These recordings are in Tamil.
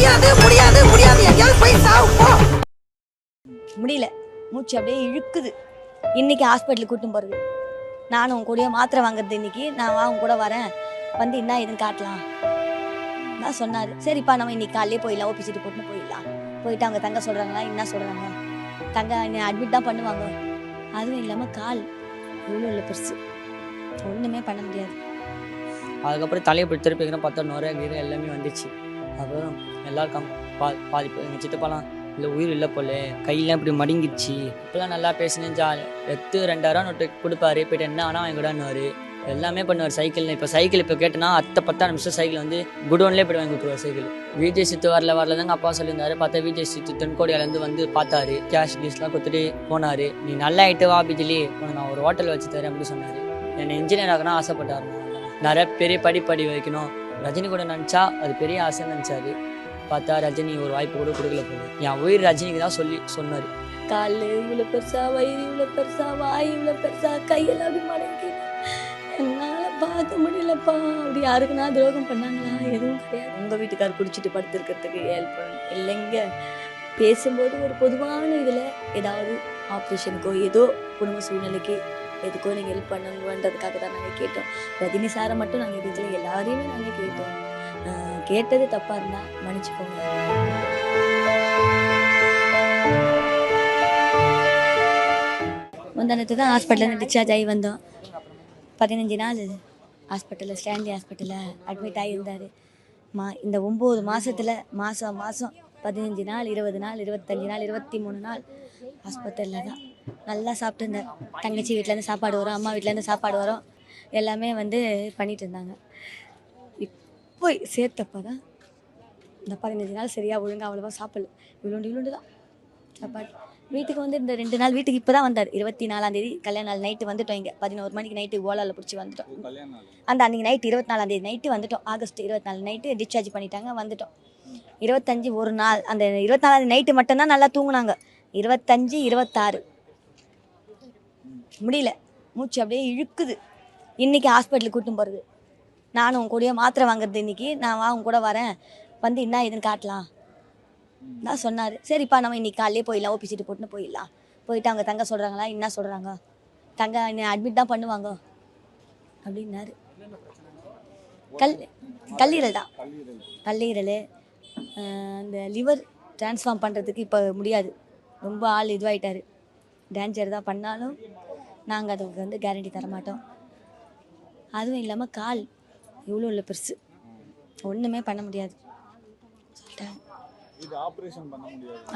முடியாது முடியாது முடியாது. எங்கேயாவது போய் சாவு போ. முடியல. மூச்சு அப்படியே இழுக்குது. இன்னைக்கு ஹாஸ்பிட்டலுக்கு கூட்டும் போகிறது நானும் உன் கூடயே மாத்திரை வாங்குறது இன்னைக்கு. நான் வா உன் கூட வரேன். வந்து என்ன ஏதுன்னு காட்டலாம். நான் சொன்னார். சரிப்பா நம்ம இன்னைக்கு காலையிலே போயிடலாம். ஓபி சீட்டு போட்டுன்னு போயிடலாம். போயிட்டு அவங்க தங்க சொல்கிறாங்களா என்ன சொல்கிறாங்க தங்க அட்மிட் தான் பண்ணுவாங்க. அதுவும் இல்லாமல் கால் இவ்வளோ இல்லை பெருசு. ஒன்றுமே பண்ண முடியாது. அதுக்கப்புறம் தலையை வைக்கிறோம் பார்த்தா நுரைய கீரை எல்லாமே வந்துச்சு. அப்புறம் எல்லாருக்கும் பா பாதிப்பு எங்கள் சித்தப்பாலாம் இல்லை உயிர் இல்லை போல கையெல்லாம் இப்படி மடங்கிடுச்சு. இப்போலாம் நல்லா பேசினேன் ஜாலி எத்து ரெண்டாயிரம் நோட்டு கொடுப்பாரு போயிட்டு என்ன ஆனால் வாங்கி எல்லாமே பண்ணுவார் சைக்கிள். இப்போ சைக்கிள் இப்போ கேட்டனா அத்தை பத்தா நிமிஷம் சைக்கிள் வந்து குடோன்லேயே போய்ட்டு வாங்கி கொடுத்துருவார் சைக்கிள். விஜய் சித்து வரல வரல தாங்க அப்பா சொல்லியிருந்தாரு. பார்த்தா விஜய் சித்து தென்கோடியாலேருந்து வந்து பார்த்தாரு. கேஷ் கீஸ்லாம் கொடுத்துட்டு போனார். நீ நல்லா ஆயிட்டு வா பிஜிலி. உனக்கு நான் ஒரு ஹோட்டல் வச்சு தரேன் அப்படின்னு சொன்னார். என்னை இன்ஜினியர் ஆகணும் ஆசைப்பட்டார். நிறைய பெரிய படி படி வைக்கணும். ரஜினி கூட நினச்சா அது பெரிய ஆசைன்னு நினச்சாரு. பார்த்தா ரஜினி ஒரு வாய்ப்பு கூட கொடுக்கல போல. என் உயிர் ரஜினிக்கு தான் சொல்லி சொன்னார். காலு இவ்வளோ பெருசா வயிறு இவ்வளோ பெருசா வாய் இவ்வளோ பெருசா கையெல்லாம் அப்படி மடங்கி என்னால் பார்க்க முடியலப்பா. அப்படி யாருக்குன்னா துரோகம் பண்ணாங்களா? எதுவும் கிடையாது. உங்கள் வீட்டுக்கார் குடிச்சிட்டு படுத்துருக்கிறதுக்கு ஹெல்ப் பண்ணணும் இல்லைங்க. பேசும்போது ஒரு பொதுவான இதில் ஏதாவது ஆப்ரேஷனுக்கோ ஏதோ குடும்ப சூழ்நிலைக்கு எதுக்கோ நீங்கள் ஹெல்ப் பண்ணுங்கன்றதுக்காக தான் நாங்கள் கேட்டோம். ரஜினி சாரை மட்டும் நாங்கள் இதில் எல்லாரையுமே நாங்கள் கேட்டோம். கேட்டது தப்பாக இருந்தால் மன்னிச்சுக்கோங்க. முந்தானத்து தான் ஹாஸ்பிட்டலில் டிஸ்சார்ஜ் ஆகி வந்தோம். பதினஞ்சு நாள் ஹாஸ்பிட்டலில் ஸ்டான்லி ஹாஸ்பிட்டலில் அட்மிட் ஆகியிருந்தார் மா இந்த ஒம்பது மாதத்தில் மாதம் மாதம் பதினஞ்சு நாள் இருபது நாள் இருபத்தஞ்சி நாள் இருபத்தி மூணு நாள் ஹாஸ்பிட்டலில் தான். நல்லா சாப்பிட்டு இருந்தார். தங்கச்சி வீட்டிலேருந்து சாப்பாடு வரும் அம்மா வீட்டிலேருந்து சாப்பாடு வரும். எல்லாமே வந்து பண்ணிகிட்டு இருந்தாங்க. போய் சேர்த்தப்போ தான் இந்த பதினஞ்சு நாள் சரியாக ஒழுங்காக அவ்வளோவா சாப்பிடல. இவ்வளோண்டு இவ்வளோண்டு தான். சாப்பாடு. வீட்டுக்கு வந்து இந்த ரெண்டு நாள் வீட்டுக்கு இப்போ தான் வந்தார். இருபத்தி நாலாந்தேதி கல்யாண நாள் நைட்டு வந்துட்டோம் இங்கே. பதினோரு மணிக்கு நைட்டு ஓலாவில் பிடிச்சி வந்துட்டோம். அந்த அன்றைக்கி நைட்டு இருபத்தி நாலாந்தேதி நைட்டு வந்துட்டோம். ஆகஸ்ட் இருபத்தி நாலு நைட்டு டிஸ்சார்ஜ் பண்ணிட்டாங்க வந்துட்டோம். இருபத்தஞ்சி ஒரு நாள். அந்த இருபத்தி நாலாந்தேதி நைட்டு மட்டும்தான் நல்லா தூங்குனாங்க. இருபத்தஞ்சி இருபத்தாறு. முடியல. மூச்சு அப்படியே இழுக்குது. இன்னைக்கு ஹாஸ்பிட்டலுக்கு கூட்டும் போகிறது நானும் உன் கூடயே மாத்திரை வாங்குறது இன்னைக்கு. நான் வா உன் கூட வரேன். வந்து என்ன ஏதுன்னு காட்டலாம். தான் சொன்னார். சரிப்பா நம்ம இன்னைக்கு காலையிலே போயிடலாம். ஓபி சீட்டு போட்டுன்னு போயிடலாம். போயிட்டு அவங்க தங்க சொல்கிறாங்களா என்ன சொல்கிறாங்க தங்க அட்மிட் தான் பண்ணுவாங்க. அப்படின்னாரு. கல் கல்லீரல் தான். கல்லீரல். இந்த லிவர் ட்ரான்ஸ்ஃபார்ம் பண்ணுறதுக்கு இப்போ முடியாது. ரொம்ப ஆள் இதுவாகிட்டார் டேஞ்சர் தான் பண்ணாலும் நாங்கள் அதுக்கு வந்து கேரண்டி தர மாட்டோம் அதுவும் இல்லாமல் கால் இவ்வளோ இல்லை பெருசு. ஒன்றுமே பண்ண முடியாது. சொல்லிட்டாங்க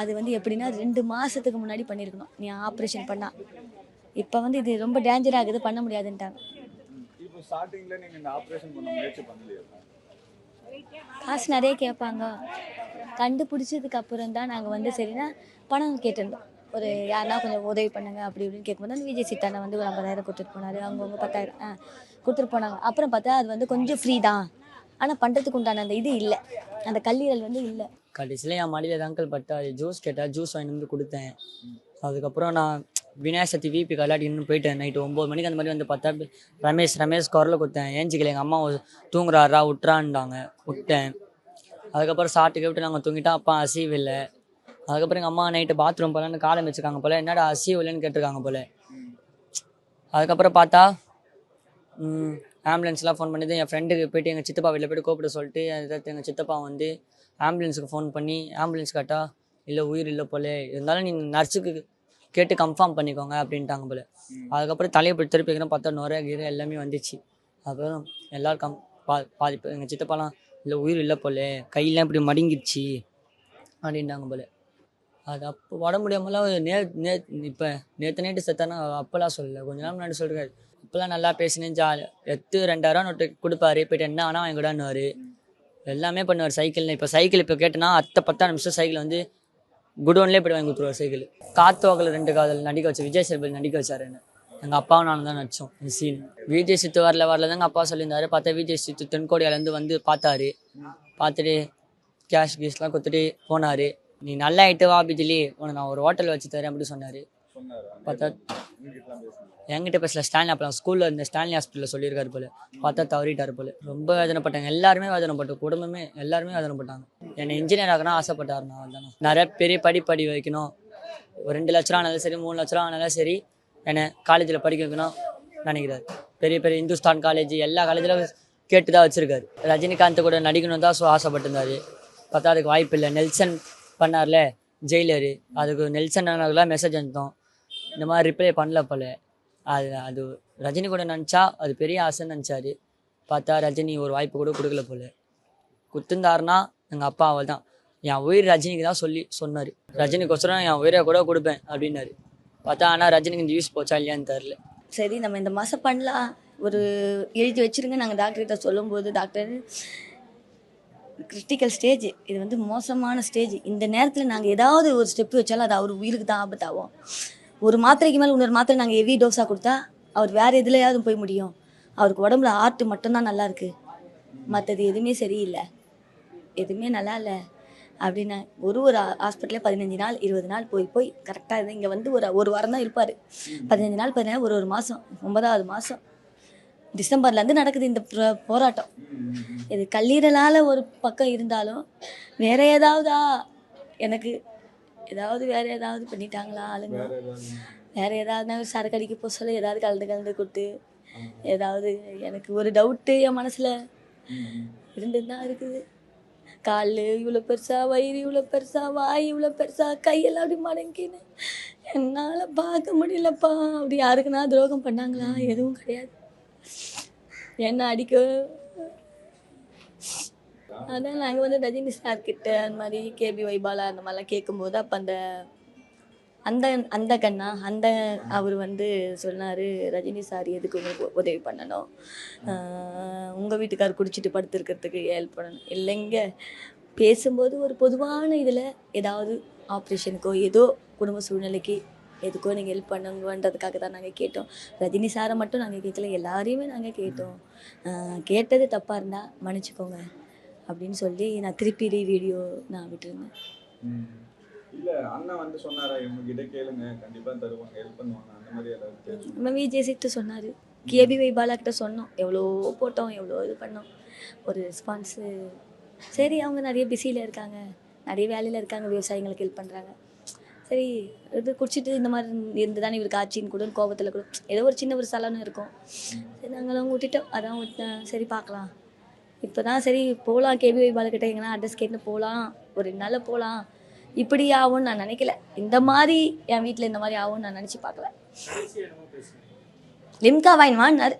அது வந்து எப்படின்னா ரெண்டு மாதத்துக்கு முன்னாடி பண்ணியிருக்கணும் நீ ஆப்ரேஷன் பண்ணா. இப்போ வந்து இது ரொம்ப டேஞ்சர் ஆகுது பண்ண முடியாதுன்ட்டாங்க. காசு நிறைய கேட்பாங்க. கண்டுபிடிச்சதுக்கு அப்புறம் தான் நாங்கள் வந்து சரினா பணம் கேட்டிருந்தோம். ஒரு யாருன்னா கொஞ்சம் உதவி பண்ணுங்க அப்படி இப்படின்னு கேட்கும்போது அந்த விஜய் சித்தானை வந்து ஒரு ஐம்பதாயிரம் கொடுத்துட்டு போனார். அவங்கவுங்க பத்தாயிரம். கொடுத்துட்டு போனாங்க. அப்புறம் பார்த்தா அது வந்து கொஞ்சம் ஃப்ரீ தான். ஆனால் பண்ணுறதுக்கு உண்டான அந்த இது இல்லை. அந்த கல்லீரல் வந்து இல்லை. கடைசியில் என் மடியில் அங்கிள் பட்டா ஜூஸ் கேட்டால் ஜூஸ் வாங்கி வந்து கொடுத்தேன். அதுக்கப்புறம் நான் விநாயகர் சக்தி விபி கலாட்டின்னு போயிட்டேன். நைட்டு ஒம்பது மணிக்கு அந்த மாதிரி வந்து பார்த்தா ரமேஷ் ரமேஷ் குரல கொடுத்தேன் ஏஞ்சிக்கல எங்கள் அம்மா தூங்குறாரா விட்றான்டாங்க விட்டேன் அதுக்கப்புறம் சாப்பிட்டு கேட்டு நாங்கள் தூங்கிட்டோம். அப்பா அசைவு இல்லை. அதுக்கப்புறம் எங்கள் அம்மா நைட்டு பாத்ரூம் போகலான்னு காலம் வச்சுருக்காங்க போல். என்னடா அசீவ் இல்லைன்னு கேட்டிருக்காங்க போல். அதுக்கப்புறம் பார்த்தா ஆம்புலன்ஸ்லாம் ஃபோன் பண்ணிட்டு என் ஃப்ரெண்டுக்கு போயிட்டு எங்கள் சித்தப்பா வீட்டில் போய்ட்டு கூப்பிட சொல்லிட்டு அதுக்கடுத்து எங்கள் சித்தப்பா வந்து ஆம்புலன்ஸுக்கு ஃபோன் பண்ணி ஆம்புலன்ஸ் கேட்டா இல்லை உயிர் இல்லை போல. இருந்தாலும் நீ நர்ஸுக்கு கேட்டு கன்ஃபார்ம் பண்ணிக்கோங்க அப்படின்ட்டாங்க போல. அதுக்கப்புறம் தலையை போய் திருப்பி வைக்கிறோம் பார்த்தா நுரைய கீரை எல்லாமே வந்துச்சு. அப்புறம் எல்லாருக்கும் பா பாதிப்பு எங்கள் சித்தப்பாலாம் இல்லை உயிர் இல்லை போல. கையெல்லாம் இப்படி மடங்கிடுச்சு அப்படின்ட்டாங்க போல. அது அப்போ உடம்பு முடியாமலாம் நே நே இப்போ நேற்று நைட்டு செத்தானா அப்போலாம் சொல்லல. கொஞ்ச நாள் முன்னாடி சொல்கிறாரு இப்போலாம் நல்லா பேசினேன் ஜாலி எத்து ரெண்டாயிரம் நோட்டு கொடுப்பாரு. போய்ட்டு என்ன ஆனால் வாங்கி கூடான்னு எல்லாமே பண்ணுவார் சைக்கிள் இப்போ சைக்கிள் இப்போ கேட்டனா அத்தை பத்தா நிமிஷம் சைக்கிள் வந்து குடோன்லேயே போய்ட்டு வாங்கி கொடுத்துருவார் சைக்கிள் காத்தோகல ரெண்டு காதல் நடிக்க வச்சு விஜய் சேதுபதி நடிக்க வச்சார் என்ன? எங்கள் அப்பாவும் நானும் தான் நடித்தோம் இந்த சீன் விஜய் சித்து வரல வரல தாங்க அப்பா சொல்லியிருந்தாரு. பார்த்தா விஜய் சித்து தென்கோடியாலேருந்து வந்து பார்த்தாரு. பார்த்துட்டு கேஷ் கீஸ்லாம் கொடுத்துட்டு போனார். நீ நல்லா ஆயிட்டு வா பிஜிலி உனக்கு நான் ஒரு ஹோட்டல் வச்சு தரேன் அப்படின்னு சொன்னார். பார்த்தா என்கிட்ட பேசல. ஸ்டான்லி அப்போ ஸ்கூலில் இருந்த ஸ்டான்லி ஹாஸ்பிட்டலில் சொல்லியிருக்காரு போல. பார்த்தா தவறிட்டாரு போல. ரொம்ப வேதனைப்பட்டாங்க. எல்லாருமே வேதனைப்பட்டோம் குடும்பமே எல்லாருமே வேதனைப்பட்டாங்க. என்னை இன்ஜினியர் ஆகணும் ஆசைப்பட்டார் நான் நிறைய பெரிய படிப்படி வைக்கணும். ஒரு ரெண்டு லட்ச ரூபா ஆனாலும் சரி மூணு லட்ச ரூபா ஆனாலும் சரி என்னை காலேஜில் படிக்க வைக்கணும் நினைக்கிறாரு. பெரிய பெரிய இந்துஸ்தான் காலேஜ் எல்லா காலேஜிலும் கேட்டு தான் வச்சுருக்காரு. ரஜினிகாந்த் கூட நடிக்கணும் தான் ஸோ ஆசைப்பட்டிருந்தாரு. பார்த்தா அதுக்கு வாய்ப்பு இல்லை. நெல்சன் பண்ணார்ல ஜெயிலரு. அதுக்கு நெல்சன் மெசேஜ் அனுப்பித்தோம் இந்த மாதிரி ரிப்ளை பண்ணல போல. அது அது ரஜினி கூட நினச்சா அது பெரிய ஆசைன்னு நினச்சாரு. பார்த்தா ரஜினி ஒரு வாய்ப்பு கூட கொடுக்கல போல. குத்துந்தாருன்னா எங்கள் அப்பா அவள் தான் என் உயிர் ரஜினிக்கு தான் சொல்லி சொன்னார். ரஜினிக்கோசரம் என் உயிரை கூட கொடுப்பேன் அப்படின்னாரு. பார்த்தா ஆனால் ரஜினிக்கு இந்த யூஸ் போச்சா இல்லையான்னு தெரில சரி நம்ம இந்த மாதம் பண்ணலாம். ஒரு எழுதி வச்சிருங்க. நாங்கள் டாக்டர்கிட்ட சொல்லும்போது டாக்டர் கிரிட்டிக்கல் ஸ்டேஜ் இது வந்து மோசமான ஸ்டேஜ் இந்த நேரத்தில் நாங்கள் ஏதாவது ஒரு ஸ்டெப் வச்சாலும் அது அவர் உயிருக்கு தான் ஆபத்தாகும். ஒரு மாத்திரைக்கு மேலே இன்னொரு மாத்திரை நாங்கள் ஹெவி டோஸாக கொடுத்தா அவர் வேறு எதுலையாவது போய் முடியும். அவருக்கு உடம்புல ஆர்ட் மட்டும்தான் நல்லாயிருக்கு மற்றது எதுவுமே சரியில்லை. எதுவுமே நல்லா இல்லை. அப்படின்னா ஒரு ஒரு ஹாஸ்பிட்டலே பதினஞ்சு நாள் இருபது நாள் போய் போய் கரெக்டாக இங்கே வந்து ஒரு ஒரு வாரம் தான் இருப்பார். பதினஞ்சு நாள் பதினேழு ஒரு ஒரு மாதம் ஒன்பதாவது மாதம் டிசம்பர்லேருந்து நடக்குது இந்த போராட்டம். இது கல்லீரலால் ஒரு பக்கம் இருந்தாலும் வேற ஏதாவதா எனக்கு ஏதாவது வேற ஏதாவது பண்ணிட்டாங்களா ஆளுங்க? வேற ஏதாவது. சரக்கு அடிக்க போக சொல்ல ஏதாவது கலந்து கலந்து கொடுத்து ஏதாவது எனக்கு ஒரு டவுட்டு என் மனசில் இருந்துட்டு தான் இருக்குது. கால் இவ்வளோ பெருசா வயிறு இவ்வளோ பெருசா வாய் இவ்வளோ பெருசா கையெல்லாம் அப்படி மடங்கின்னு என்னால் பார்க்க முடியலப்பா. அப்படி யாருக்குன்னா துரோகம் பண்ணாங்களா? எதுவும் கிடையாது. என்ன அடிக்க அதான் நாங்கள் வந்து ரஜினி சார் கிட்ட அந்த மாதிரி கேபி வைபாலா அந்த மாதிரிலாம் கேட்கும்போது அப்போ அந்த அந்த அந்த கண்ணா அந்த அவர் வந்து சொன்னார் ரஜினி சார் எதுக்கு உங்களுக்கு உதவி பண்ணணும்? உங்கள் வீட்டுக்கார் குடிச்சிட்டு படுத்துருக்கிறதுக்கு ஹெல்ப் பண்ணணும். இல்லைங்க. பேசும்போது ஒரு பொதுவான இதில் ஏதாவது ஆப்ரேஷனுக்கோ ஏதோ குடும்ப சூழ்நிலைக்கு எதுக்கோ நீங்கள் ஹெல்ப் பண்ணுங்கன்றதுக்காக தான் நாங்கள் கேட்டோம். ரஜினி சாரை மட்டும் நாங்கள் கேட்கல எல்லாரையுமே நாங்கள் கேட்டோம். கேட்டது தப்பாக இருந்தால் மன்னிச்சுக்கோங்க. அப்படின்னு சொல்லி நான் திருப்பி ரீ வீடியோ நான் விட்டுருந்தேன். இல்ல அண்ணன் வந்து சொன்னாரா இவங்க கிட்ட கேளுங்க கண்டிப்பா தருவாங்க ஹெல்ப் பண்ணுவாங்க அந்த மாதிரி ஏதாவது. நம்ம விஜய் சிட்டு சொன்னார். கேபி வைபாலா கிட்ட சொன்னோம். எவ்வளோ போட்டோம் எவ்வளோ இது பண்ணோம். ஒரு ரெஸ்பான்ஸு சரி அவங்க நிறைய பிஸியில் இருக்காங்க. நிறைய வேலையில் இருக்காங்க விவசாயிங்களுக்கு ஹெல்ப் பண்ணுறாங்க சரி இது குடிச்சிட்டு இந்த மாதிரி இருந்து தானே இவருக்கு ஆச்சின்னு கூட கோபத்தில் கூட ஏதோ ஒரு சின்ன ஒரு சலனம் இருக்கும். சரி நாங்களும் விட்டுட்டோம் அதான் சரி பார்க்கலாம். இப்போ தான் சரி போகலாம் கேபி வைபாலா கிட்ட எங்கன்னா அட்ரஸ் கேட்டு போகலாம் ஒரு ரெண்டு நாளில் போகலாம் இப்படி ஆகும்னு நான் நினைக்கல. இந்த மாதிரி என் வீட்டில் இந்த மாதிரி ஆகும்னு நான் நினச்சி பார்க்கல. லிம்கா வாயின் வாங்கினார்.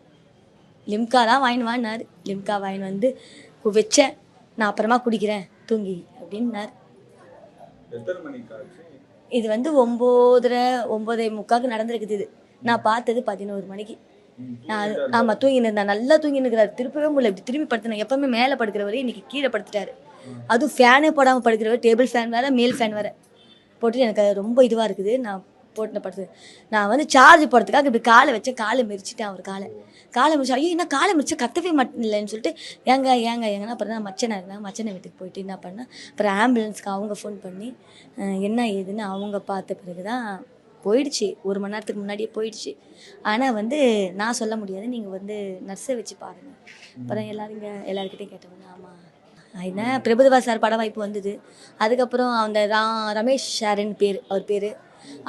லிம்கா தான் வாயின் வாங்கினார். லிம்கா வாயின் வந்து வச்சேன். நான் அப்புறமா குடிக்கிறேன். தூங்கி அப்படின்னார். இது வந்து ஒம்போதரை ஒம்போதே முக்காவுக்கு நடந்திருக்குது இது. நான் பார்த்தது பதினோரு மணிக்கு. நான் ஆமாம் தூங்கின்னு இருந்தேன் நல்லா தூங்கின்னு இருக்கிறாரு திருப்பவே முடியல. இப்படி திரும்பி படுத்தினேன் எப்பவுமே மேலே படுக்கிறவரு இன்னைக்கு கீழே படுத்துட்டாரு. அதுவும் ஃபேனே போடாமல் படுக்கிறவர் டேபிள் ஃபேன் வேற மேல் ஃபேன் வேற. போட்டு எனக்கு அது ரொம்ப இதுவாக இருக்குது. நான் போட்டு படுத்து நான் வந்து சார்ஜ் போடுறதுக்காக இப்படி காலை வச்சேன் காலை மிரிச்சிட்டேன் அவர் காலை. காலை மிரிச்சு ஐயோ என்ன காலை மிரிச்சு கத்தவே மாட்டேன் இல்லைன்னு சொல்லிட்டு ஏங்க ஏங்க ஏங்கன்னா அப்புறம் தான் மச்சனை இருந்தாங்க மச்சனை வீட்டுக்கு போயிட்டு என்ன பண்ணேன் அப்புறம் ஆம்புலன்ஸ்க்கு அவங்க ஃபோன் பண்ணி என்ன ஏதுன்னு அவங்க பார்த்த பிறகு தான் போயிடுச்சு. ஒரு மணி நேரத்துக்கு முன்னாடியே போயிடுச்சு. ஆனால் வந்து நான் சொல்ல முடியாது. நீங்கள் வந்து நர்ஸை வச்சு பாருங்கள் அப்புறம் எல்லாரும் இங்கே எல்லாருக்கிட்டையும் கேட்டவங்க ஆமாம் என்ன பிரபுதவா சார் பட வாய்ப்பு வந்தது. அதுக்கப்புறம் அந்த ரா ரமேஷ் சாருன்னு பேர் அவர் பேர்.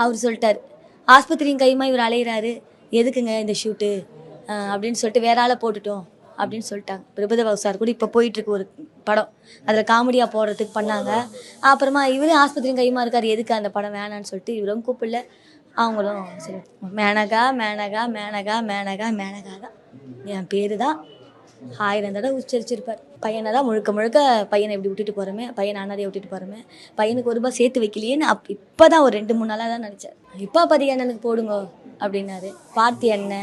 அவர் சொல்லிட்டார். ஆஸ்பத்திரியும் கையுமா இவர் அலையிறாரு. எதுக்குங்க இந்த ஷூட்டு? அப்படின்னு சொல்லிட்டு வேற ஆளை போட்டுட்டோம் அப்படின்னு சொல்லிட்டாங்க. பிரபுதவா சார் கூட இப்போ போயிட்டுருக்கு ஒரு படம். அதில் காமெடியாக போடுறதுக்கு பண்ணாங்க. அப்புறமா இவரும் ஆஸ்பத்திரியும் கையுமா இருக்கார். எதுக்கு அந்த படம் வேணான்னு சொல்லிட்டு இவரும் கூப்பிடல. அவங்களும் சரி மேனகா மேனகா மேனகா மேனகா மேனகா தான். என் பேர் தான். ஆயிரம் தடவை உச்சரிச்சிருப்பார். பையனை தான் முழுக்க முழுக்க பையனை இப்படி விட்டுட்டு போகிறோமே பையனை அண்ணாதையை விட்டுட்டு போகிறோமே பையனுக்கு ஒரு ரூபாய் சேர்த்து வைக்கலையேன்னு அப் இப்போ தான் ஒரு ரெண்டு மூணு நாளாக தான் நினச்சேன். இப்போ பதிக அண்ணனுக்கு போடுங்க. அப்படின்னாரு. பார்த்து என்ன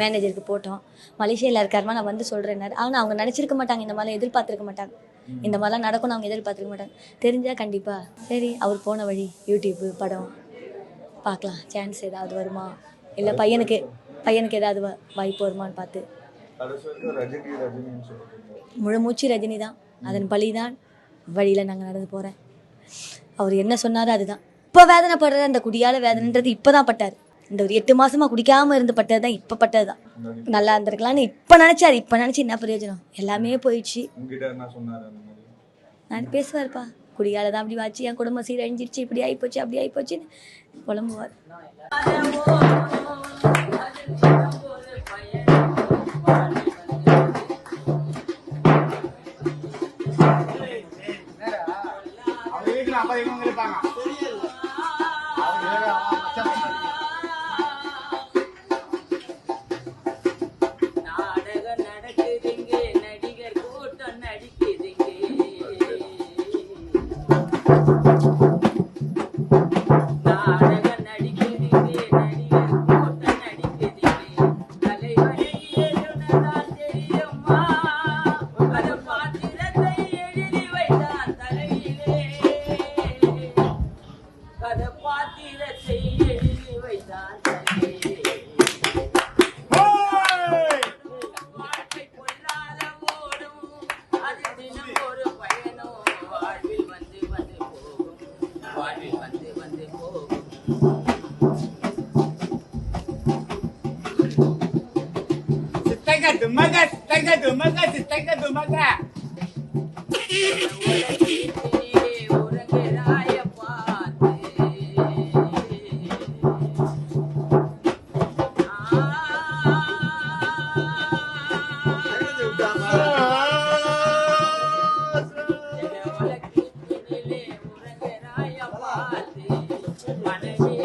மேனேஜருக்கு போட்டோம். மலேசியாவில் இருக்காருமா நான் வந்து சொல்கிறேன்னாரு ஆனால் அவங்க நினச்சிருக்க மாட்டாங்க. இந்த மாதிரிலாம் எதிர்பார்த்துருக்க மாட்டாங்க. இந்த மாதிரிலாம் நடக்கும்னு அவங்க எதிர்பார்த்துருக்க மாட்டாங்க. தெரிஞ்சால் கண்டிப்பாக சரி அவர் போன வழி யூடியூப்பு படம் பார்க்கலாம். சான்ஸ் ஏதாவது வருமா? இல்லை பையனுக்கு பையனுக்கு ஏதாவது வாய்ப்பு வருமான்னு பார்த்து. ரஜினி முழு மூச்சு ரஜினி தான். அதன் பழி தான் வழியில் நாங்கள் நடந்து போகிறேன் அவர் என்ன சொன்னாரோ அதுதான். இப்போ வேதனைப்படுற அந்த குடியால வேதனைன்றது இப்போ தான் பட்டார். இந்த ஒரு எட்டு மாசமா குடிக்காம இருந்து பட்டது தான் இப்போ பட்டது தான் நல்லா இருந்திருக்கலாம்னு இப்போ நினச்சாரு. இப்போ நினச்சி என்ன பிரயோஜனம்? எல்லாமே போயிடுச்சு. நான் பேசுவார்ப்பா. குடியால தான் அப்படி வாச்சு. என் குடும்பம் சீரழிஞ்சிருச்சு. இப்படி ஆகிப்போச்சு அப்படி ஆகிப்போச்சுன்னு புலம்புவார். உறங்குறாய பார்த்து உலகத்திலே உறங்குறாய பார்த்து மனைவி